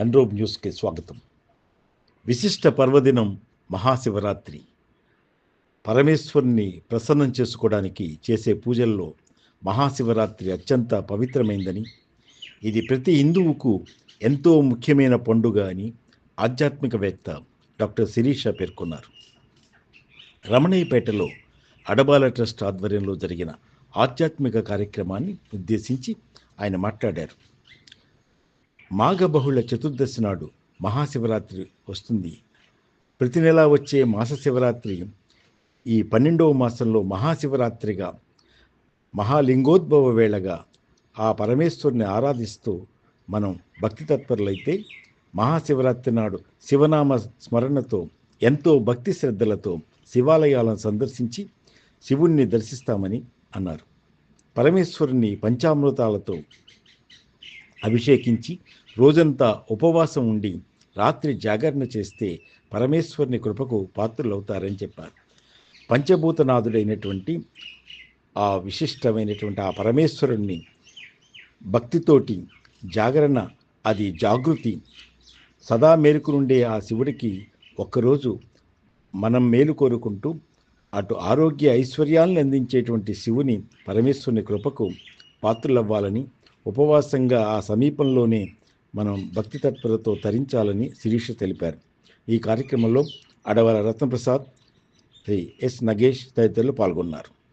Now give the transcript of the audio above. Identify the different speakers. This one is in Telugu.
Speaker 1: ఎన్రోబ్ న్యూస్కి స్వాగతం. విశిష్ట పర్వదినం మహాశివరాత్రి. పరమేశ్వరుని ప్రసన్నం చేసుకోవడానికి చేసే పూజల్లో మహాశివరాత్రి అత్యంత పవిత్రమైందని ఇది ప్రతి హిందువుకు ఎంతో ముఖ్యమైన పండుగ అని ఆధ్యాత్మికవేత్త డాక్టర్ శిరీష పేర్కొన్నారు. రమణయ్యపేటలో అడబాల ట్రస్ట్ ఆధ్వర్యంలో జరిగిన ఆధ్యాత్మిక కార్యక్రమాన్ని ఉద్దేశించి ఆయన మాట్లాడారు. మాఘబహుళ చతుర్దశి నాడు మహాశివరాత్రి వస్తుంది. ప్రతి నెలా వచ్చే మాస శివరాత్రి ఈ పన్నెండవ మాసంలో మహాశివరాత్రిగా మహాలింగోద్భవ వేళగా ఆ పరమేశ్వరుని ఆరాధిస్తూ మనం భక్తి తత్పరులైతే మహాశివరాత్రి నాడు శివనామ స్మరణతో ఎంతో భక్తి శ్రద్ధలతో శివాలయాలను సందర్శించి శివుణ్ణి దర్శిస్తామని అన్నారు. పరమేశ్వరుని పంచామృతాలతో అభిషేకించి రోజంతా ఉపవాసం ఉండి రాత్రి జాగరణ చేస్తే పరమేశ్వరుని కృపకు పాత్రులవుతారని చెప్పారు. పంచభూతనాథుడైనటువంటి ఆ విశిష్టమైనటువంటి ఆ పరమేశ్వరుణ్ణి భక్తితోటి జాగరణ అది జాగృతి. సదా మేలుకునుండే ఆ శివుడికి ఒక్కరోజు మనం మేలు కోరుకుంటూ అటు ఆరోగ్య ఐశ్వర్యాలను అందించేటువంటి శివుని పరమేశ్వరుని కృపకు పాత్రులవ్వాలని ఉపవాసంగా ఆ సమీపంలోనే మనం భక్తి తత్పరతో తరించాలని శిరీష తెలిపారు. ఈ కార్యక్రమంలో అడవల రత్నప్రసాద్ శ్రీ ఎస్ నగేష్ తదితరులు పాల్గొన్నారు.